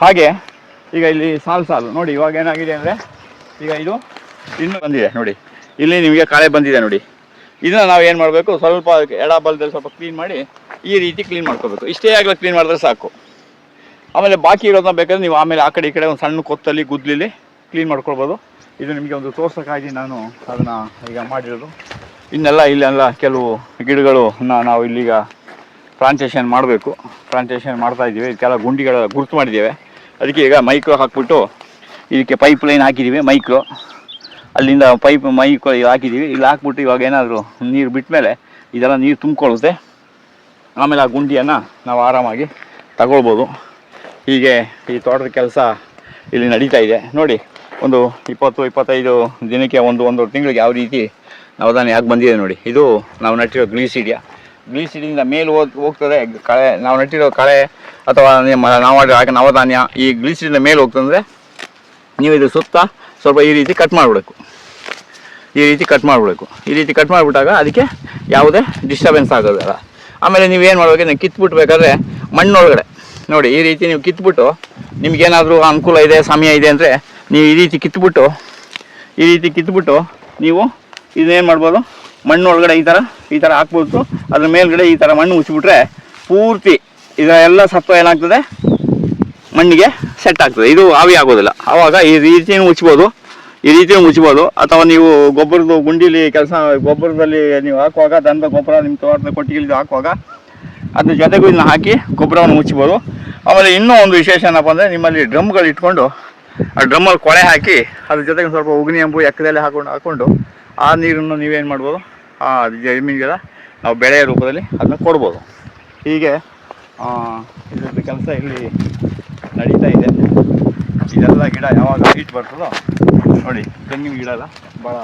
ಹಾಗೆ, ಈಗ ಇಲ್ಲಿ ಸಾಲು ಸಾಲು. ನೋಡಿ, ಇವಾಗ ಏನಾಗಿದೆ ಅಂದರೆ, ಈಗ ಇದು ಇನ್ನು ಬಂದಿದೆ, ನೋಡಿ. ಇಲ್ಲಿ ನಿಮಗೆ ಕಾಳೆ ಬಂದಿದೆ, ನೋಡಿ. ಇದನ್ನ ನಾವು ಏನು ಮಾಡಬೇಕು? ಸ್ವಲ್ಪ ಎಡ ಬಲದಲ್ಲಿ ಸ್ವಲ್ಪ ಕ್ಲೀನ್ ಮಾಡಿ, ಈ ರೀತಿ ಕ್ಲೀನ್ ಮಾಡ್ಕೋಬೇಕು. ಇಷ್ಟೇ ಆಗಲಿ ಕ್ಲೀನ್ ಮಾಡಿದ್ರೆ ಸಾಕು. ಆಮೇಲೆ ಬಾಕಿ ಇರೋದನ್ನ ಬೇಕಾದ್ರೆ ನೀವು ಆಮೇಲೆ ಆ ಕಡೆ ಈ ಕಡೆ ಒಂದು ಸಣ್ಣ ಕೊತ್ತಲ್ಲಿ, ಗುದ್ಲಿಲಿ ಕ್ಲೀನ್ ಮಾಡ್ಕೊಳ್ಬೋದು. ಇದು ನಿಮಗೆ ಒಂದು ತೋರ್ಸೋಕ್ಕಾಗಿ ನಾನು ಅದನ್ನು ಈಗ ಮಾಡಿರೋದು. ಇನ್ನೆಲ್ಲ ಇಲ್ಲೆಲ್ಲ ಕೆಲವು ಗಿಡಗಳು ನಾವು ಇಲ್ಲಿಗ ಪ್ಲಾಂಟೇಶನ್ ಮಾಡಬೇಕು. ಪ್ಲಾಂಟೇಶನ್ ಮಾಡ್ತಾ ಇದ್ದೀವಿ ಕೆಲವು ಗುಂಡಿಗಳ ಗುರುತು ಮಾಡಿದ್ದೇವೆ. ಅದಕ್ಕೆ ಈಗ ಮೈಕ್ರೋ ಹಾಕ್ಬಿಟ್ಟು ಇದಕ್ಕೆ ಪೈಪ್ ಲೈನ್ ಹಾಕಿದ್ದೀವಿ ಮೈಕ್ರೋ ಅಲ್ಲಿಂದ ಪೈಪ್ ಮೈಕ್ರೋ ಇಲ್ಲಿ ಹಾಕಿದ್ದೀವಿ. ಇಲ್ಲಿ ಹಾಕ್ಬಿಟ್ಟು ಇವಾಗ ಏನಾದರೂ ನೀರು ಬಿಟ್ಟ ಮೇಲೆ ಇದೆಲ್ಲ ನೀರು ತುಂಬಿಕೊಳ್ಳುತ್ತೆ. ಆಮೇಲೆ ಆ ಗುಂಡಿಯನ್ನು ನಾವು ಆರಾಮಾಗಿ ತಗೊಳ್ಬೋದು. ಹೀಗೆ ಈ ತೋಟದ ಕೆಲಸ ಇಲ್ಲಿ ನಡೀತಾ ಇದೆ. ನೋಡಿ, ಒಂದು ಇಪ್ಪತ್ತು, ಇಪ್ಪತ್ತೈದು ದಿನಕ್ಕೆ ಒಂದು ಒಂದು ತಿಂಗಳಿಗೆ ಯಾವ ರೀತಿ ನವಧಾನ್ಯ ಯಾಕೆ ಬಂದಿದೆ ನೋಡಿ. ಇದು ನಾವು ನಟ್ಟಿರೋ ಗ್ಲೀಸಿಡಿಯ ಗ್ಲೀಸಿಡಿಯಿಂದ ಮೇಲೆ ಹೋಗ್ ಹೋಗ್ತದೆ. ಕಳೆ, ನಾವು ನೆಟ್ಟಿರೋ ಕಳೆ ಅಥವಾ ನಾವು ಹಾಗೆ ನವಧಾನ್ಯ ಈ ಗ್ಲೀಸಿಡಿಂದ ಮೇಲೆ ಹೋಗ್ತಂದ್ರೆ ನೀವು ಇದು ಸುತ್ತ ಸ್ವಲ್ಪ ಈ ರೀತಿ ಕಟ್ ಮಾಡಿಬಿಡಬೇಕು. ಈ ರೀತಿ ಕಟ್ ಮಾಡಿಬಿಡಬೇಕು. ಈ ರೀತಿ ಕಟ್ ಮಾಡಿಬಿಟ್ಟಾಗ ಅದಕ್ಕೆ ಯಾವುದೇ ಡಿಸ್ಟರ್ಬೆನ್ಸ್ ಆಗೋದಿಲ್ಲ. ಆಮೇಲೆ ನೀವೇನು ಮಾಡ್ಬೇಕು ನೀವು ಕಿತ್ಬಿಟ್ಬೇಕಾದ್ರೆ ಮಣ್ಣೊಳಗಡೆ. ನೋಡಿ, ಈ ರೀತಿ ನೀವು ಕಿತ್ಬಿಟ್ಟು ನಿಮ್ಗೇನಾದರೂ ಅನುಕೂಲ ಇದೆ, ಸಮಯ ಇದೆ ಅಂದರೆ ನೀವು ಈ ರೀತಿ ಕಿತ್ಬಿಟ್ಟು, ಈ ರೀತಿ ಕಿತ್ಬಿಟ್ಟು ನೀವು ಇದನ್ನೇನು ಮಾಡ್ಬೋದು? ಮಣ್ಣೊಳಗಡೆ ಈ ಥರ ಈ ಥರ ಹಾಕ್ಬೋದು. ಅದ್ರ ಮೇಲ್ಗಡೆ ಈ ಥರ ಮಣ್ಣು ಮುಚ್ಚಿಬಿಟ್ರೆ ಪೂರ್ತಿ ಇದರ ಎಲ್ಲ ಸತ್ವ ಏನಾಗ್ತದೆ? ಮಣ್ಣಿಗೆ ಸೆಟ್ ಆಗ್ತದೆ. ಇದು ಆವಿ ಆಗೋದಿಲ್ಲ. ಆವಾಗ ಈ ರೀತಿಯೂ ಮುಚ್ಬೋದು. ಈ ರೀತಿ ಮುಚ್ಬೋದು. ಅಥವಾ ನೀವು ಗೊಬ್ಬರದ ಗುಂಡಿಲಿ ಕೆಲಸ, ಗೊಬ್ಬರದಲ್ಲಿ ನೀವು ಹಾಕುವಾಗ ದನದ ಗೊಬ್ಬರ ನಿಮ್ಮ ತೋಟದ ಕೊಟ್ಟಿಗೆ ಹಾಕುವಾಗ, ಅದ್ರ ಜೊತೆಗೂ ಇದನ್ನ ಹಾಕಿ ಗೊಬ್ಬರವನ್ನು ಮುಚ್ಬೋದು ಆಮೇಲೆ ಇನ್ನೂ ಒಂದು ವಿಶೇಷ ಏನಪ್ಪ ಅಂದರೆ ನಿಮ್ಮಲ್ಲಿ ಡ್ರಮ್ಗಳು ಇಟ್ಕೊಂಡು ಆ ಡ್ರಮ್ಮಲ್ಲಿ ಕೊಳೆ ಹಾಕಿ, ಅದ್ರ ಜೊತೆಗೆ ಸ್ವಲ್ಪ ಉಗ್ನಿ ಎಂಬು ಎಕ್ಕದಲ್ಲಿ ಹಾಕೊಂಡು ಹಾಕ್ಕೊಂಡು ಆ ನೀರನ್ನು ನೀವೇನು ಮಾಡ್ಬೋದು? ಆ ಜಮೀನಿಗೆಲ್ಲ ನಾವು ಬೆಳೆಯ ರೂಪದಲ್ಲಿ ಅದನ್ನ ಕೊಡ್ಬೋದು. ಹೀಗೆ ಆ, ಇದ್ರದ್ದು ಕೆಲಸ ಇಲ್ಲಿ ನಡೀತಾ ಇದೆ. ಇದೆಲ್ಲ ಗಿಡ ಯಾವಾಗ ಹೀಟ್ ಬರ್ತದೋ ನೋಡಿ ತೆಂಗಿನ ಗಿಡ ಎಲ್ಲ ಭಾಳ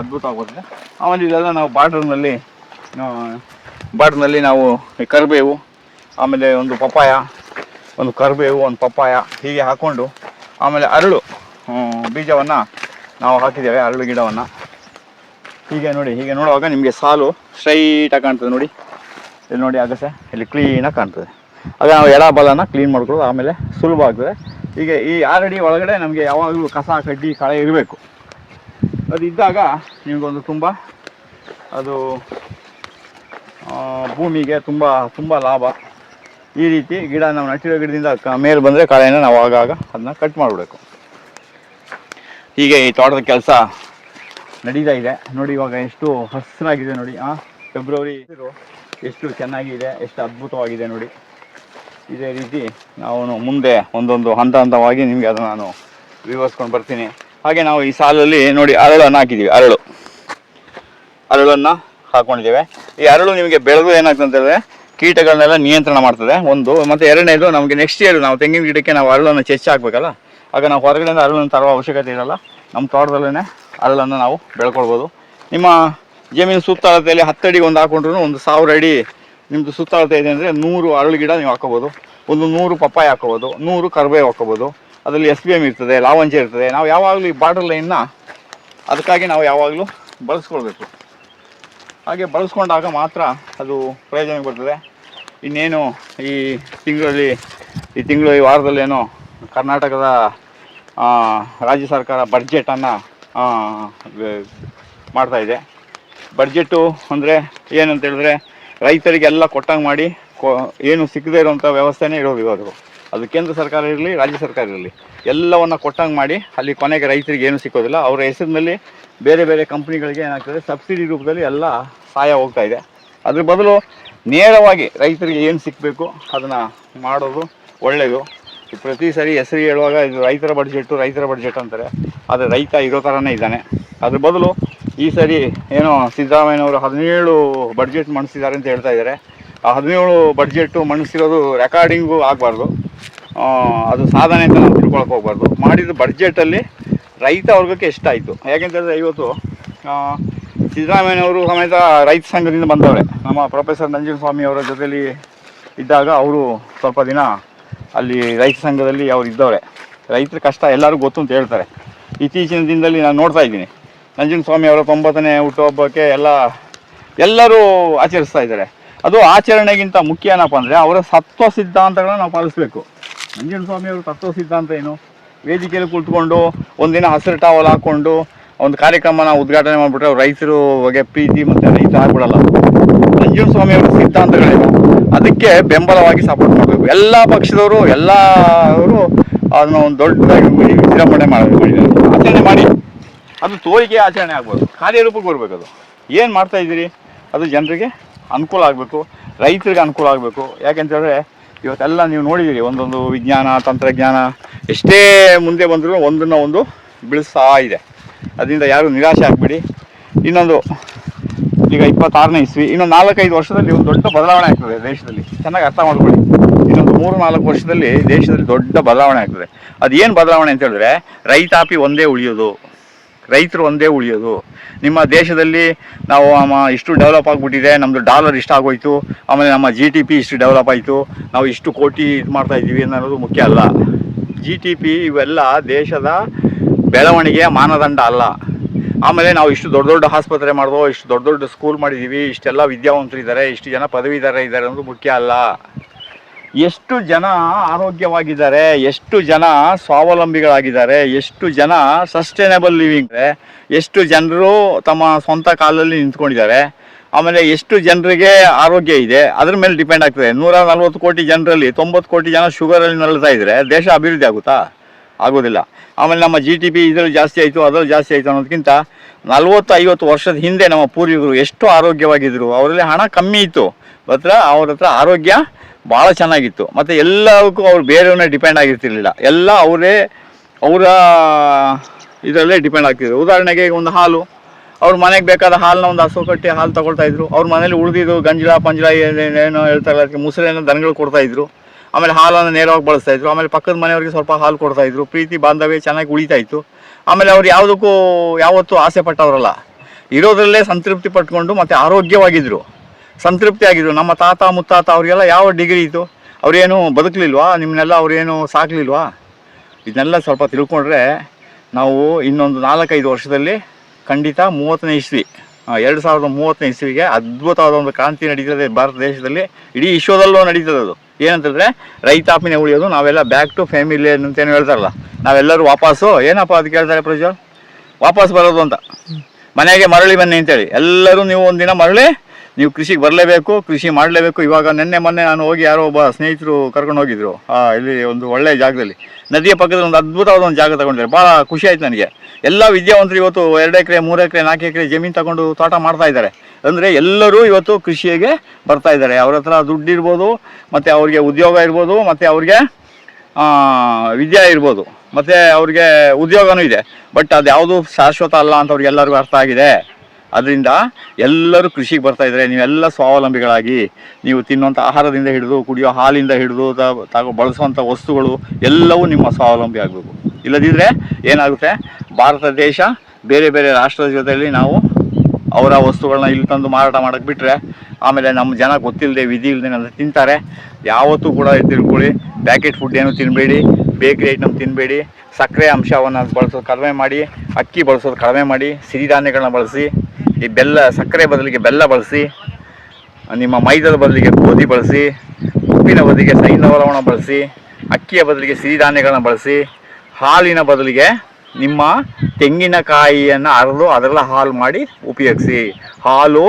ಅದ್ಭುತವಾಗುತ್ತೆ ಆಮೇಲೆ ಇದೆಲ್ಲ ನಾವು ಬಾರ್ಡ್ರ್ನಲ್ಲಿ ಬಾರ್ಡ್ರ್ನಲ್ಲಿ ನಾವು ಕರಿಬೇವು ಆಮೇಲೆ ಒಂದು ಪಪ್ಪಾಯ ಒಂದು ಕರಿಬೇವು ಒಂದು ಪಪ್ಪಾಯ ಹೀಗೆ ಹಾಕ್ಕೊಂಡು ಆಮೇಲೆ ಅರಳು ಬೀಜವನ್ನು ನಾವು ಹಾಕಿದ್ದೇವೆ ಅರಳು ಗಿಡವನ್ನು. ಹೀಗೆ ನೋಡಿ, ಹೀಗೆ ನೋಡುವಾಗ ನಿಮಗೆ ಸಾಲು ಸ್ಟ್ರೈಟಾಗಿ ಕಾಣ್ತದೆ ನೋಡಿ. ಇಲ್ಲಿ ನೋಡಿ ಆಗಸೆ, ಇಲ್ಲಿ ಕ್ಲೀನಾಗಿ ಕಾಣ್ತದೆ. ಆಗ ನಾವು ಎಡ ಬಲನ ಕ್ಲೀನ್ ಮಾಡ್ಕೊಳ್ಳೋದು, ಆಮೇಲೆ ಸುಲಭ ಆಗ್ತದೆ. ಹೀಗೆ ಈ ಆರಡಿ ಒಳಗಡೆ ನಮಗೆ ಯಾವಾಗಲೂ ಕಸ, ಕಡ್ಡಿ, ಕಳೆ ಇರಬೇಕು. ಅದು ಇದ್ದಾಗ ನಿಮಗೊಂದು ತುಂಬ ಅದು ಭೂಮಿಗೆ ತುಂಬ ತುಂಬ ಲಾಭ. ಈ ರೀತಿ ಗಿಡ ನಾವು ನಟ್ಟಿರೋ ಗಿಡದಿಂದ ಮೇಲೆ ಬಂದರೆ ಕಳೆಯನ್ನು ನಾವು ಆಗಾಗ ಅದನ್ನ ಕಟ್ ಮಾಡಬೇಕು ಹೀಗೆ ಈ ತೋಟದ ಕೆಲಸ ನಡೀತಾ ಇದೆ. ನೋಡಿ ಇವಾಗ ಎಷ್ಟು ಹಸಿರಾಗಿದೆ ನೋಡಿ, ಆ ಫೆಬ್ರವರಿ ಎಷ್ಟು ಚೆನ್ನಾಗಿದೆ, ಎಷ್ಟು ಅದ್ಭುತವಾಗಿದೆ ನೋಡಿ. ಇದೇ ರೀತಿ ನಾವು ಮುಂದೆ ಒಂದೊಂದು ಹಂತ ಹಂತವಾಗಿ ನಿಮಗೆ ಅದನ್ನು ನಾನು ವಿವರಿಸ್ಕೊಂಡು ಬರ್ತೀನಿ. ಹಾಗೆ ನಾವು ಈ ಸಾಲಲ್ಲಿ ನೋಡಿ ಅರಳನ್ನು ಹಾಕಿದ್ದೀವಿ ಅರಳು. ಅರಳನ್ನು ಹಾಕ್ಕೊಂಡಿದ್ದೇವೆ ಈ ಅರಳು ನಿಮಗೆ ಬೆಳೆದು ಏನಾಗ್ತದೆ ಅಂತ ಹೇಳಿದ್ರೆ ಕೀಟಗಳನ್ನೆಲ್ಲ ನಿಯಂತ್ರಣ ಮಾಡ್ತದೆ. ಒಂದು, ಮತ್ತು ಎರಡನೇದು ನಮಗೆ ನೆಕ್ಸ್ಟ್ ಇಯರ್ ನಾವು ತೆಂಗಿನ ಗಿಡಕ್ಕೆ ನಾವು ಅರಳನ್ನು ಚೆಚ್ಚಿ ಹಾಕ್ಬೇಕಲ್ಲ? ಆಗ ನಾವು ಹೊರಗಡೆಯಿಂದ ಅರಳನ್ನು ತರುವ ಅವಶ್ಯಕತೆ ಇರಲ್ಲ. ನಮ್ಮ ತೋಟದಲ್ಲೇ ಅರಳನ್ನು ನಾವು ಬೆಳ್ಕೊಳ್ಬೋದು. ನಿಮ್ಮ ಜಮೀನು ಸುತ್ತಳತೆಯಲ್ಲಿ ಹತ್ತಡಿಗೆ ಒಂದು ಹಾಕೊಂಡ್ರು ಒಂದು ಸಾವಿರ ಅಡಿ ನಿಮ್ಮದು ಸುತ್ತಾಳತೆ ಇದೆ ಅಂದರೆ ನೂರು ಅರಳು ಗಿಡ ನೀವು ಹಾಕೋಬೋದು. ಒಂದು ನೂರು ಪಪ್ಪಾಯಿ ಹಾಕೋಬೋದು, ನೂರು ಕರ್ಬೇವು ಹಾಕೋಬೋದು. ಅದರಲ್ಲಿ ಎಸ್ ಬಿ ಎಂ ಇರ್ತದೆ ಲಾವಂಚೆ ಇರ್ತದೆ. ನಾವು ಯಾವಾಗಲೂ ಈ ಬಾರ್ಡರ್ ಲೈನ್ನ ಅದಕ್ಕಾಗಿ ನಾವು ಯಾವಾಗಲೂ ಬಳಸ್ಕೊಳ್ಬೇಕು. ಹಾಗೆ ಬಳಸ್ಕೊಂಡಾಗ ಮಾತ್ರ ಅದು ಪ್ರಯೋಜನ ಬರ್ತದೆ. ಇನ್ನೇನು ಈ ತಿಂಗಳಲ್ಲಿ, ಈ ತಿಂಗಳು, ಈ ವಾರದಲ್ಲೇನೋ ಕರ್ನಾಟಕದ ರಾಜ್ಯ ಸರ್ಕಾರ ಬಡ್ಜೆಟನ್ನು ಮಾಡ್ತಾ ಇದೆ. ಬಡ್ಜೆಟ್ಟು ಅಂದರೆ ಏನಂತ ಹೇಳಿದ್ರೆ ರೈತರಿಗೆಲ್ಲ ಕೊಟ್ಟಂಗೆ ಮಾಡಿ ಕೊ, ಏನು ಸಿಕ್ಕದೇ ಇರುವಂಥ ವ್ಯವಸ್ಥೆನೇ ಇರೋದು ಇವಾಗ. ಅದು ಕೇಂದ್ರ ಸರ್ಕಾರ ಇರಲಿ, ರಾಜ್ಯ ಸರ್ಕಾರ ಇರಲಿ, ಎಲ್ಲವನ್ನು ಕೊಟ್ಟಂಗೆ ಮಾಡಿ ಅಲ್ಲಿ ಕೊನೆಗೆ ರೈತರಿಗೆ ಏನು ಸಿಕ್ಕೋದಿಲ್ಲ. ಅವರ ಹೆಸರಿನಲ್ಲಿ ಬೇರೆ ಬೇರೆ ಕಂಪ್ನಿಗಳಿಗೆ ಏನಾಗ್ತದೆ, ಸಬ್ಸಿಡಿ ರೂಪದಲ್ಲಿ ಎಲ್ಲ ಸಹಾಯ ಹೋಗ್ತಾ ಇದೆ. ಅದ್ರ ಬದಲು ನೇರವಾಗಿ ರೈತರಿಗೆ ಏನು ಸಿಕ್ಕಬೇಕು ಅದನ್ನು ಮಾಡೋದು ಒಳ್ಳೆಯದು ಪ್ರತಿ ಸರಿ ಹೆಸರು ಹೇಳುವಾಗ ಇದು ರೈತರ ಬಡ್ಜೆಟ್ಟು ರೈತರ ಬಡ್ಜೆಟ್ ಅಂತಾರೆ. ಆದರೆ ರೈತ ಇರೋ ಥರನೇ ಇದ್ದಾನೆ. ಅದ್ರ ಬದಲು ಈ ಸರಿ ಏನೋ ಸಿದ್ದರಾಮಯ್ಯನವರು ಹದಿನೇಳು ಬಡ್ಜೆಟ್ ಮಂಡಿಸಿದ್ದಾರೆ ಅಂತ ಹೇಳ್ತಾ ಇದ್ದಾರೆ. ಆ ಹದಿನೇಳು ಬಡ್ಜೆಟ್ಟು ಮಂಡಿಸಿರೋದು ರೆಕಾರ್ಡಿಂಗು ಆಗಬಾರ್ದು. ಅದು ಸಾಧನೆ ಅಂತ ನಾವು ತಿಳ್ಕೊಳಕ್ಕೆ ಹೋಗ್ಬಾರ್ದು. ಮಾಡಿದ ಬಡ್ಜೆಟಲ್ಲಿ ರೈತ ವರ್ಗಕ್ಕೆ ಎಷ್ಟಾಯಿತು? ಯಾಕೆಂತಂದರೆ ಇವತ್ತು ಸಿದ್ದರಾಮಯ್ಯನವರು ಸಮೇತ ರೈತ ಸಂಘದಿಂದ ಬಂದವರೇ. ನಮ್ಮ ಪ್ರೊಫೆಸರ್ ನಂಜನಸ್ವಾಮಿ ಅವರ ಜೊತೆಯಲ್ಲಿ ಇದ್ದಾಗ ಅವರು ಸ್ವಲ್ಪ ದಿನ ಅಲ್ಲಿ ರೈತ ಸಂಘದಲ್ಲಿ ಅವ್ರು ಇದ್ದವ್ರೆ. ರೈತರ ಕಷ್ಟ ಎಲ್ಲರೂ ಗೊತ್ತು ಅಂತ ಹೇಳ್ತಾರೆ. ಇತ್ತೀಚಿನ ದಿನದಲ್ಲಿ ನಾನು ನೋಡ್ತಾ ಇದ್ದೀನಿ. ನಂಜನಸ್ವಾಮಿ ಅವರ ತೊಂಬತ್ತನೇ ಹುಟ್ಟುಹಬ್ಬಕ್ಕೆ ಎಲ್ಲ, ಎಲ್ಲರೂ ಆಚರಿಸ್ತಾ ಇದ್ದಾರೆ. ಅದು ಆಚರಣೆಗಿಂತ ಮುಖ್ಯ ಏನಪ್ಪ ಅಂದರೆ ಅವರ ಸತ್ವ ಸಿದ್ಧಾಂತಗಳನ್ನ ನಾವು ಪಾಲಿಸಬೇಕು. ನಂಜನಸ್ವಾಮಿ ಅವರ ತತ್ವ ಸಿದ್ಧಾಂತ ಏನು? ವೇದಿಕೆಯಲ್ಲಿ ಕುಳಿತುಕೊಂಡು ಒಂದಿನ ಹಸಿರು ಟಾವಲ್ ಹಾಕ್ಕೊಂಡು ಒಂದು ಕಾರ್ಯಕ್ರಮನ ಉದ್ಘಾಟನೆ ಮಾಡಿಬಿಟ್ರೆ ಅವ್ರು ರೈತರು ಬಗ್ಗೆ ಪ್ರೀತಿ ಮತ್ತು ರೈತ ಆಗ್ಬಿಡಲ್ಲ. ನಂಜನ ಸ್ವಾಮಿಯವರ ಸಿದ್ಧಾಂತಗಳೇನು? ಅದಕ್ಕೆ ಬೆಂಬಲವಾಗಿ ಸಪೋರ್ಟ್ ಮಾಡಬೇಕು. ಎಲ್ಲ ಪಕ್ಷದವರು ಎಲ್ಲವರು ಅದನ್ನ ಒಂದು ದೊಡ್ಡದಾಗಿ ವಿಜೃಂಭಣೆ ಮಾಡಬೇಕು ಆಚರಣೆ ಮಾಡಿ. ಅದು ತೋರಿಕೆ ಆಚರಣೆ ಆಗ್ಬೋದು. ಕಾರ್ಯರೂಪಕ್ಕೆ ಬರಬೇಕು ಅದು. ಏನು ಮಾಡ್ತಾ ಇದ್ದೀರಿ? ಅದು ಜನರಿಗೆ ಅನುಕೂಲ ಆಗಬೇಕು. ರೈತರಿಗೆ ಅನುಕೂಲ ಆಗಬೇಕು. ಯಾಕೆಂತೇಳಿದ್ರೆ ಇವತ್ತೆಲ್ಲ ನೀವು ನೋಡಿದ್ದೀರಿ, ಒಂದೊಂದು ವಿಜ್ಞಾನ, ತಂತ್ರಜ್ಞಾನ ಎಷ್ಟೇ ಮುಂದೆ ಬಂದರೂ ಒಂದನ್ನು ಒಂದು ಬೆಳೆಸ್ತಾ ಇದೆ. ಅದರಿಂದ ಯಾರು ನಿರಾಶೆ ಆಗಬೇಡಿ. ಇನ್ನೊಂದು ಈಗ ಇಪ್ಪತ್ತಾರನೇ ಇಸ್ವಿ. ಇನ್ನೊಂದು ನಾಲ್ಕೈದು ವರ್ಷದಲ್ಲಿ ಒಂದು ದೊಡ್ಡ ಬದಲಾವಣೆ ಆಗ್ತದೆ ದೇಶದಲ್ಲಿ. ಚೆನ್ನಾಗಿ ಅರ್ಥ ಮಾಡ್ಕೊಳ್ಳಿ. ಇನ್ನೊಂದು ಮೂರು, ನಾಲ್ಕು ವರ್ಷದಲ್ಲಿ ದೇಶದಲ್ಲಿ ದೊಡ್ಡ ಬದಲಾವಣೆ ಆಗ್ತದೆ. ಅದು ಏನು ಬದಲಾವಣೆ ಅಂತ ಹೇಳಿದ್ರೆ, ರೈತಾಪಿ ಒಂದೇ ಉಳಿಯೋದು. ರೈತರು ಒಂದೇ ಉಳಿಯೋದು. ನಿಮ್ಮ ದೇಶದಲ್ಲಿ ನಾವು ಇಷ್ಟು ಡೆವಲಪ್ ಆಗಿಬಿಟ್ಟಿದೆ ನಮ್ಮದು ಡಾಲರ್ ಇಷ್ಟು ಆಗೋಯ್ತು, ಆಮೇಲೆ ನಮ್ಮ ಜಿ ಟಿ ಪಿ ಇಷ್ಟು ಡೆವಲಪ್ ಆಯಿತು, ನಾವು ಇಷ್ಟು ಕೋಟಿ ಇದು ಮಾಡ್ತಾ ಇದ್ದೀವಿ ಅನ್ನೋದು ಮುಖ್ಯ ಅಲ್ಲ. ಜಿ ಟಿ ಪಿ ಇವೆಲ್ಲ ದೇಶದ ಬೆಳವಣಿಗೆಯ ಮಾನದಂಡ ಅಲ್ಲ. ಆಮೇಲೆ ನಾವು ಇಷ್ಟು ದೊಡ್ಡ ದೊಡ್ಡ ಆಸ್ಪತ್ರೆ ಮಾಡಿದ್ವು ಇಷ್ಟು ದೊಡ್ಡ ದೊಡ್ಡ ಸ್ಕೂಲ್ ಮಾಡಿದ್ದೀವಿ ಇಷ್ಟೆಲ್ಲ ವಿದ್ಯಾವಂತರಿದ್ದಾರೆ, ಇಷ್ಟು ಜನ ಪದವೀಧರ ಇದ್ದಾರೆ ಅನ್ನೋದು ಮುಖ್ಯ ಅಲ್ಲ. ಎಷ್ಟು ಜನ ಆರೋಗ್ಯವಾಗಿದ್ದಾರೆ, ಎಷ್ಟು ಜನ ಸ್ವಾವಲಂಬಿಗಳಾಗಿದ್ದಾರೆ, ಎಷ್ಟು ಜನ ಸಸ್ಟೈನಬಲ್ ಲಿವಿಂಗ್ ಎಷ್ಟು ಜನರು ತಮ್ಮ ಸ್ವಂತ ಕಾಲಲ್ಲಿ ನಿಂತ್ಕೊಂಡಿದ್ದಾರೆ, ಆಮೇಲೆ ಎಷ್ಟು ಜನರಿಗೆ ಆರೋಗ್ಯ ಇದೆ, ಅದ್ರ ಮೇಲೆ ಡಿಪೆಂಡ್ ಆಗ್ತದೆ. ನೂರ ನಲ್ವತ್ತು ಕೋಟಿ ಜನರಲ್ಲಿ ತೊಂಬತ್ತು ಕೋಟಿ ಜನ ಶುಗರಲ್ಲಿ ನಲ್ತಾ ಇದ್ರೆ ದೇಶ ಅಭಿವೃದ್ಧಿ ಆಗುತ್ತಾ? ಆಗೋದಿಲ್ಲ. ಆಮೇಲೆ ನಮ್ಮ ಜಿ ಟಿ ಪಿ ಇದರಲ್ಲಿ ಜಾಸ್ತಿ ಆಯಿತು, ಅದರಲ್ಲಿ ಜಾಸ್ತಿ ಆಯಿತು ಅನ್ನೋದಕ್ಕಿಂತ ನಲ್ವತ್ತು ಐವತ್ತು ವರ್ಷದ ಹಿಂದೆ ನಮ್ಮ ಪೂರ್ವಿಕರು ಎಷ್ಟು ಆರೋಗ್ಯವಾಗಿದ್ದರು ಅವರಲ್ಲಿ ಹಣ ಕಮ್ಮಿ ಇತ್ತು. ಮಾತ್ರ ಅವ್ರ ಹತ್ರ ಆರೋಗ್ಯ ಭಾಳ ಚೆನ್ನಾಗಿತ್ತು. ಮತ್ತು ಎಲ್ಲದಕ್ಕೂ ಅವ್ರು ಬೇರೆಯವ್ರನ್ನೇ ಡಿಪೆಂಡ್ ಆಗಿರ್ತಿರ್ಲಿಲ್ಲ. ಎಲ್ಲ ಅವರೇ, ಅವರ ಇದರಲ್ಲೇ ಡಿಪೆಂಡ್ ಆಗ್ತಿದ್ರು. ಉದಾಹರಣೆಗೆ ಒಂದು ಹಾಲು, ಅವ್ರ ಮನೆಗೆ ಬೇಕಾದ ಹಾಲನ್ನ ಒಂದು ಹಸು ಕಟ್ಟಿ ಹಾಲು ತಗೊಳ್ತಾ ಇದ್ರು. ಅವ್ರ ಮನೇಲಿ ಉಳಿದಿದ್ದು ಗಂಜಲ ಪಂಜಲ ಏನೇನೋ ಹೇಳ್ತಾರೆ ಅದಕ್ಕೆ ಮುಸರೇನೋ ದನಗಳು ಕೊಡ್ತಾ ಇದ್ರು. ಆಮೇಲೆ ಹಾಲನ್ನು ನೇರವಾಗಿ ಬಳಸ್ತಾ ಇದ್ರು. ಆಮೇಲೆ ಪಕ್ಕದ ಮನೆಯವರಿಗೆ ಸ್ವಲ್ಪ ಹಾಲು ಕೊಡ್ತಾ ಇದ್ರು. ಪ್ರೀತಿ ಬಾಂಧವ್ಯ ಚೆನ್ನಾಗಿ ಉಳಿತಾ ಇತ್ತು. ಆಮೇಲೆ ಅವ್ರು ಯಾವುದಕ್ಕೂ ಯಾವತ್ತೂ ಆಸೆ ಪಟ್ಟವರಲ್ಲ. ಇರೋದ್ರಲ್ಲೇ ಸಂತೃಪ್ತಿ ಪಟ್ಕೊಂಡು ಮತ್ತು ಆರೋಗ್ಯವಾಗಿದ್ದರು ಸಂತೃಪ್ತಿ ಆಗಿದ್ರು. ನಮ್ಮ ತಾತ, ಮುತ್ತಾತ ಅವರಿಗೆಲ್ಲ ಯಾವ ಡಿಗ್ರಿ ಇತ್ತು? ಅವರೇನು ಬದುಕಲಿಲ್ವಾ? ನಿಮ್ಮನ್ನೆಲ್ಲ ಅವರೇನು ಸಾಕಲಿಲ್ವಾ? ಇದನ್ನೆಲ್ಲ ಸ್ವಲ್ಪ ತಿಳ್ಕೊಂಡ್ರೆ ನಾವು ಇನ್ನೊಂದು ನಾಲ್ಕೈದು ವರ್ಷದಲ್ಲಿ ಖಂಡಿತ ಮೂವತ್ತನೇ ಇಸ್ವಿ. ಎರಡು ಸಾವಿರದ ಮೂವತ್ತನೇ ಇಸ್ವಿಗೆ ಅದ್ಭುತವಾದ ಒಂದು ಕ್ರಾಂತಿ ನಡೀತದೆ ಭಾರತ ದೇಶದಲ್ಲಿ. ಇಡೀ ವಿಶ್ವದಲ್ಲೂ ನಡೀತದೆ ಅದು. ಏನಂತಂದರೆ ರೈತಾಪಿನೇ ಉಳಿಯೋದು ನಾವೆಲ್ಲ ಬ್ಯಾಕ್ ಟು ಫ್ಯಾಮಿಲಿ ಅಂತೇನು ಹೇಳ್ತಾರಲ್ಲ. ನಾವೆಲ್ಲರೂ ವಾಪಸ್ಸು. ಏನಪ್ಪ ಅದು ಹೇಳ್ತಾರೆ ಪ್ರಜ್ವಲ್? ವಾಪಸ್ ಬರೋದು ಅಂತ. ಮನೆಗೆ ಮರಳಿ ಬನ್ನಿ ಅಂತೇಳಿ. ಎಲ್ಲರೂ ನೀವು ಒಂದಿನ ಮರಳಿ ನೀವು ಕೃಷಿಗೆ ಬರಲೇಬೇಕು, ಕೃಷಿ ಮಾಡಲೇಬೇಕು. ಇವಾಗ ನಿನ್ನೆ ಮೊನ್ನೆ ನಾನು ಹೋಗಿ ಯಾರೋ ಒಬ್ಬ ಸ್ನೇಹಿತರು ಕರ್ಕೊಂಡು ಹೋಗಿದ್ರು. ಇಲ್ಲಿ ಒಂದು ಒಳ್ಳೆಯ ಜಾಗದಲ್ಲಿ. ನದಿಯ ಪಕ್ಕದಲ್ಲಿ ಒಂದು ಅದ್ಭುತವಾದ ಒಂದು ಜಾಗ ತಗೊಂಡಿದ್ದಾರೆ. ಭಾಳ ಖುಷಿ ಆಯ್ತು ನನಗೆ. ಎಲ್ಲ ವಿದ್ಯಾವಂತರು ಇವತ್ತು ಎರಡು ಎಕರೆ, ಮೂರು ಎಕರೆ, ನಾಲ್ಕು ಎಕರೆ ಜಮೀನು ತಗೊಂಡು ತೋಟ ಮಾಡ್ತಾ ಇದ್ದಾರೆ. ಅಂದರೆ ಎಲ್ಲರೂ ಇವತ್ತು ಕೃಷಿಗೆ ಬರ್ತಾ ಇದ್ದಾರೆ. ಅವ್ರ ಹತ್ರ ದುಡ್ಡು ಇರ್ಬೋದು, ಮತ್ತು ಅವ್ರಿಗೆ ಉದ್ಯೋಗ ಇರ್ಬೋದು, ಮತ್ತು ಅವ್ರಿಗೆ ವಿದ್ಯೆ ಇರ್ಬೋದು, ಮತ್ತು ಅವ್ರಿಗೆ ಉದ್ಯೋಗನೂ ಇದೆ. ಬಟ್ ಅದು ಯಾವುದು ಶಾಶ್ವತ ಅಲ್ಲ ಅಂತ ಅವ್ರಿಗೆಲ್ಲರಿಗೂ ಅರ್ಥ ಆಗಿದೆ. ಅದರಿಂದ ಎಲ್ಲರೂ ಕೃಷಿಗೆ ಬರ್ತಾ ಇದ್ದಾರೆ ನೀವೆಲ್ಲ ಸ್ವಾವಲಂಬಿಗಳಾಗಿ ನೀವು ತಿನ್ನುವಂಥ ಆಹಾರದಿಂದ ಹಿಡಿದು, ಕುಡಿಯೋ ಹಾಲಿಂದ ಹಿಡಿದು ತಾವು ಬಳಸುವಂಥ ವಸ್ತುಗಳು ಎಲ್ಲವೂ ನಿಮ್ಮ ಸ್ವಾವಲಂಬಿ ಆಗಬೇಕು. ಇಲ್ಲದಿದ್ದರೆ ಏನಾಗುತ್ತೆ? ಭಾರತ ದೇಶ ಬೇರೆ ಬೇರೆ ರಾಷ್ಟ್ರದ ಜೊತೆಯಲ್ಲಿ ನಾವು ಅವರ ವಸ್ತುಗಳನ್ನ ಇಲ್ಲಿ ತಂದು ಮಾರಾಟ ಮಾಡಕ್ಕೆ ಬಿಟ್ಟರೆ ಆಮೇಲೆ ನಮ್ಮ ಜನ ಗೊತ್ತಿಲ್ಲದೆ ವಿಧಿ ಇಲ್ಲದೆ ಅಂತ ತಿಂತಾರೆ. ಯಾವತ್ತೂ ಕೂಡ ತಿಳ್ಕೊಳ್ಳಿ ಪ್ಯಾಕೆಟ್ ಫುಡ್ ಏನು ತಿನ್ನಬೇಡಿ ಬೇಕ್ರಿ ಐಟಮ್ ತಿನ್ನಬೇಡಿ ಸಕ್ಕರೆ ಅಂಶವನ್ನು ಬಳಸೋದು ಕಡಿಮೆ ಮಾಡಿ, ಅಕ್ಕಿ ಬಳಸೋದು ಕಡಿಮೆ ಮಾಡಿ, ಸಿರಿಧಾನ್ಯಗಳನ್ನ ಬಳಸಿ ಈ ಬೆಲ್ಲ, ಸಕ್ಕರೆ ಬದಲಿಗೆ ಬೆಲ್ಲ ಬಳಸಿ, ನಿಮ್ಮ ಮೈದದ ಬದಲಿಗೆ ಗೋಧಿ ಬಳಸಿ, ಉಪ್ಪಿನ ಬದಲಿಗೆ ಸೈಂಧವ ಲವಣ ಬಳಸಿ, ಅಕ್ಕಿಯ ಬದಲಿಗೆ ಸಿರಿಧಾನ್ಯಗಳನ್ನು ಬಳಸಿ, ಹಾಲಿನ ಬದಲಿಗೆ ನಿಮ್ಮ ತೆಂಗಿನಕಾಯಿಯನ್ನು ಅರೆದು ಅದರಲ್ಲ ಹಾಲು ಮಾಡಿ ಉಪಯೋಗಿಸಿ. ಹಾಲು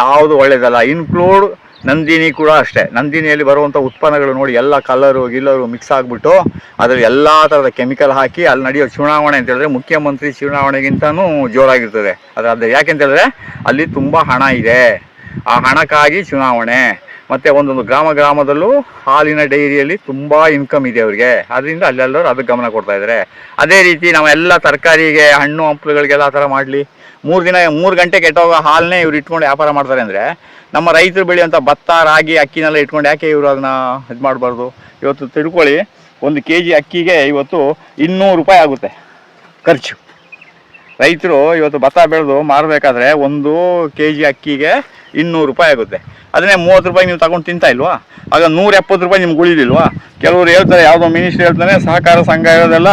ಯಾವುದು ಒಳ್ಳೆಯದಲ್ಲ ಇನ್ಕ್ಲೂಡ್ ನಂದಿನಿ ಕೂಡ ಅಷ್ಟೇ. ನಂದಿನಿಯಲ್ಲಿ ಬರುವಂಥ ಉತ್ಪನ್ನಗಳು ನೋಡಿ, ಎಲ್ಲ ಕಲರು ಗಿಲ್ಲರು ಮಿಕ್ಸ್ ಆಗಿಬಿಟ್ಟು ಅದರಲ್ಲಿ ಎಲ್ಲ ಥರದ ಕೆಮಿಕಲ್ ಹಾಕಿ ಅಲ್ಲಿ ನಡೆಯೋ ಚುನಾವಣೆ ಅಂತ ಹೇಳಿದ್ರೆ ಮುಖ್ಯಮಂತ್ರಿ ಚುನಾವಣೆಗಿಂತನೂ ಜೋರಾಗಿರ್ತದೆ. ಅದು ಅದು ಯಾಕೆಂತ ಹೇಳಿದ್ರೆ ಅಲ್ಲಿ ತುಂಬ ಹಣ ಇದೆ. ಆ ಹಣಕ್ಕಾಗಿ ಚುನಾವಣೆ. ಮತ್ತು ಒಂದೊಂದು ಗ್ರಾಮ ಗ್ರಾಮದಲ್ಲೂ ಹಾಲಿನ ಡೈರಿಯಲ್ಲಿ ತುಂಬ ಇನ್ಕಮ್ ಇದೆ ಅವರಿಗೆ. ಅದರಿಂದ ಅಲ್ಲೆಲ್ಲರೂ ಅದಕ್ಕೆ ಗಮನ ಕೊಡ್ತಾ ಇದ್ದಾರೆ. ಅದೇ ರೀತಿ ನಾವೆಲ್ಲ ತರಕಾರಿಗೆ, ಹಣ್ಣು ಹಂಪಲುಗಳಿಗೆಲ್ಲ ಆ ಥರ ಮಾಡಲಿ. ಮೂರು ದಿನ, ಮೂರು ಗಂಟೆ ಕೆಟ್ಟೋಗೋ ಹಾಲನ್ನೇ ಇವ್ರು ಇಟ್ಕೊಂಡು ವ್ಯಾಪಾರ ಮಾಡ್ತಾರೆ ಅಂದರೆ ನಮ್ಮ ರೈತರು ಬೆಳೆಯುವಂಥ ಭತ್ತ, ರಾಗಿ, ಅಕ್ಕಿನೆಲ್ಲ ಇಟ್ಕೊಂಡು ಯಾಕೆ ಇವರು ಅದನ್ನ ಇದು ಮಾಡಬಾರ್ದು? ಇವತ್ತು ತಿಳ್ಕೊಳ್ಳಿ, ಒಂದು ಕೆ ಜಿ ಅಕ್ಕಿಗೆ ಇವತ್ತು ಇನ್ನೂರು ರೂಪಾಯಿ ಆಗುತ್ತೆ ಖರ್ಚು. ರೈತರು ಇವತ್ತು ಭತ್ತ ಬೆಳೆದು ಮಾರಬೇಕಾದ್ರೆ ಒಂದು ಕೆ ಜಿ ಅಕ್ಕಿಗೆ ಇನ್ನೂರು ರೂಪಾಯಿ ಆಗುತ್ತೆ. ಅದನ್ನೇ ಮೂವತ್ತು ರೂಪಾಯಿ ನೀವು ತಗೊಂಡು ತಿಂತಾ ಇಲ್ವಾ? ಆಗ ನೂರ ಎಪ್ಪತ್ತು ರೂಪಾಯಿ ನಿಮ್ಗೆ ಉಳಿದಿಲ್ವಾ? ಕೆಲವರು ಹೇಳ್ತಾರೆ, ಯಾವುದೋ ಮಿನಿಸ್ಟ್ರ್ ಹೇಳ್ತಾನೆ, ಸಹಕಾರ ಸಂಘ ಇರೋದೆಲ್ಲ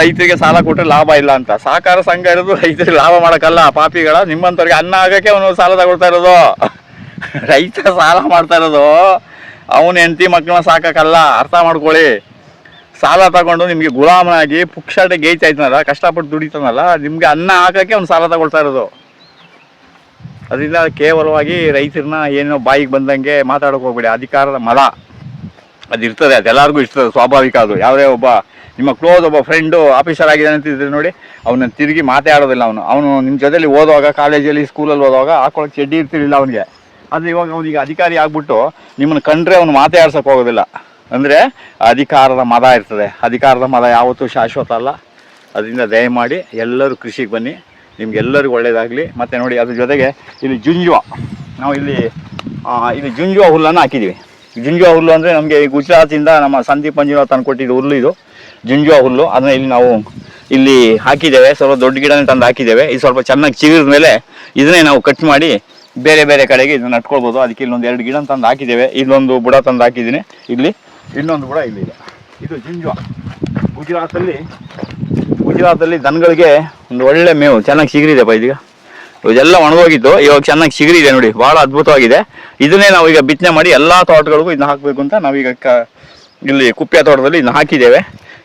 ರೈತರಿಗೆ ಸಾಲ ಕೊಟ್ಟರೆ ಲಾಭ ಇಲ್ಲ ಅಂತ. ಸಹಕಾರ ಸಂಘ ಇರೋದು ರೈತರಿಗೆ ಲಾಭ ಮಾಡೋಕ್ಕಲ್ಲ, ಪಾಪಿಗಳ. ನಿಮ್ಮಂಥವ್ರಿಗೆ ಅನ್ನ ಆಗಕ್ಕೆ ಅವನು ಸಾಲ ತಗೊಳ್ತಾ ಇರೋದು. ರೈತ ಸಾಲ ಮಾಡ್ತಾ ಇರೋದು. ಅವನ ಹೆಂಡತಿ ಮಕ್ಕಳನ್ನ ಸಾಕಕ್ಕಲ್ಲ, ಅರ್ಥ ಮಾಡ್ಕೊಳ್ಳಿ. ಸಾಲ ತಗೊಂಡು ನಿಮಗೆ ಗುಲಾಮನಾಗಿ ಪುಕ್ಷಾಟೆ ಗೇಯ್ತಾ ಕಷ್ಟಪಟ್ಟು ದುಡಿತಾನಲ್ಲ, ನಿಮಗೆ ಅನ್ನ ಹಾಕೋಕ್ಕೆ ಅವ್ನು ಸಾಲ ತಗೊಳ್ತಾ ಇರೋದು. ಅದರಿಂದ ಕೇವಲವಾಗಿ ರೈತರನ್ನ ಏನೋ ಬಾಯಿಗೆ ಬಂದಂಗೆ ಮಾತಾಡೋಕೆ ಹೋಗ್ಬೇಡಿ. ಅಧಿಕಾರದ ಮಲ. ಅದು ಇರ್ತದೆ ಅದೆಲ್ಲರಿಗೂ ಇರ್ತದೆ, ಸ್ವಾಭಾವಿಕ ಅದು. ಯಾವುದೇ ಒಬ್ಬ ನಿಮ್ಮ ಕ್ಲೋಸ್ ಒಬ್ಬ ಫ್ರೆಂಡು ಆಫೀಸರ್ ಆಗಿದ್ದಾನೆ ಅಂತಿದ್ರೆ ನೋಡಿ ಅವನ ತಿರುಗಿ ಮಾತಾಡೋದಿಲ್ಲ ಅವನು. ಅವನು ನಿಮ್ಮ ಜೊತೆಲಿ ಓದುವಾಗ ಕಾಲೇಜಲ್ಲಿ ಸ್ಕೂಲಲ್ಲಿ ಓದುವಾಗ ಹಾಕೊಳಕ್ಕೆ ಚಡ್ಡಿ ಇರ್ತಿರಲಿಲ್ಲ ಅವನಿಗೆ. ಆದರೆ ಇವಾಗ ಅವನಿಗೆ ಅಧಿಕಾರಿ ಆಗ್ಬಿಟ್ಟು ನಿಮ್ಮನ್ನು ಕಂಡ್ರೆ ಅವನು ಮಾತಾಡ್ಸೋಕೆ ಹೋಗೋದಿಲ್ಲ. ಅಂದರೆ ಅಧಿಕಾರದ ಮದ ಇರ್ತದೆ. ಅಧಿಕಾರದ ಮದ ಯಾವತ್ತೂ ಶಾಶ್ವತ ಅಲ್ಲ. ಅದರಿಂದ ದಯಮಾಡಿ ಎಲ್ಲರೂ ಕೃಷಿಗೆ ಬನ್ನಿ. ನಿಮ್ಗೆಲ್ಲರಿಗೂ ಒಳ್ಳೆಯದಾಗಲಿ ಮತ್ತು ನೋಡಿ, ಅದ್ರ ಜೊತೆಗೆ ಇಲ್ಲಿ ಜುಂಜುವ. ನಾವು ಇಲ್ಲಿ ಇಲ್ಲಿ ಜುಂಜುವ ಹುಲ್ಲನ್ನು ಹಾಕಿದ್ದೀವಿ ಜುಂಜುವ ಹುಲ್ಲು ಅಂದರೆ ನಮಗೆ ಗುಜರಾತಿಂದ ನಮ್ಮ ಸಂದೀಪ್ ಮಂಜುನಾಥ್ ತಂದು ಕೊಟ್ಟಿದ್ದು ಹುಲ್ಲು ಇದು. ಜುಂಜುವ ಹುಲ್ಲು, ಅದನ್ನ ಇಲ್ಲಿ ನಾವು ಇಲ್ಲಿ ಹಾಕಿದ್ದೇವೆ. ಸ್ವಲ್ಪ ದೊಡ್ಡ ಗಿಡನೇ ತಂದು ಹಾಕಿದ್ದೇವೆ. ಇದು ಸ್ವಲ್ಪ ಚೆನ್ನಾಗಿ ಚಿಗಿರಿದ ಮೇಲೆ ಇದನ್ನೇ ನಾವು ಕಟ್ ಮಾಡಿ ಬೇರೆ ಬೇರೆ ಕಡೆಗೆ ಇದನ್ನ ನಟ್ಕೊಳ್ಬೋದು ಅದಕ್ಕೆ ಇಲ್ಲೊಂದು ಎರಡು ಗಿಡ ತಂದು ಹಾಕಿದ್ದೇವೆ. ಇಲ್ಲೊಂದು ಬುಡ ತಂದು ಹಾಕಿದ್ದೀನಿ. ಇಲ್ಲಿ ಇನ್ನೊಂದು ಬುಡ ಇಲ್ಲಿದೆ ಇದು. ಜುಂಜುವ. ಗುಜರಾತಲ್ಲಿ ಗುಜರಾತಲ್ಲಿ ದನಗಳಿಗೆ ಒಂದು ಒಳ್ಳೆ ಮೇವು. ಚೆನ್ನಾಗಿ ಸಿಗರಿದೆ ಬಾ ಇದೀಗ. ಇದೆಲ್ಲ ಒಣಗೋಗಿದ್ದು ಇವಾಗ ಚೆನ್ನಾಗಿ ಸಿಗರಿದೆ ನೋಡಿ. ಬಹಳ ಅದ್ಭುತವಾಗಿದೆ. ಇದನ್ನೇ ನಾವು ಈಗ ಬಿತ್ತನೆ ಮಾಡಿ ಎಲ್ಲ ತೋಟಗಳಿಗೂ ಇದನ್ನ ಹಾಕಬೇಕು ಅಂತ ನಾವೀಗ ಕ ಇಲ್ಲಿ ಕುಪ್ಪೆ ತೋಟದಲ್ಲಿ ಇದನ್ನ ಹಾಕಿದ್ದೇವೆ.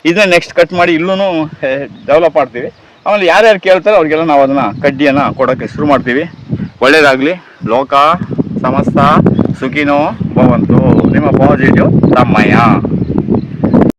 ಇದನ್ನ ನೆಕ್ಸ್ಟ್ ಕಟ್ ಮಾಡಿ ಇಲ್ಲೂ ಡೆವಲಪ್ ಮಾಡ್ತೀವಿ. ಆಮೇಲೆ ಯಾರ್ಯಾರು ಕೇಳ್ತಾರೋ ಅವ್ರಿಗೆಲ್ಲ ನಾವು ಅದನ್ನ ಕಡ್ಡಿಯನ್ನು ಕೊಡೋಕ್ಕೆ ಶುರು ಮಾಡ್ತೀವಿ. ಒಳ್ಳೇದಾಗಲಿ. ಲೋಕ, ಸಮಸ್ತ, ಸುಖಿನೋ ಭವಂತು. ನಿಮ್ಮ ಪಾಸಿಟಿವ್ ತಮ್ಮಯ್ಯ.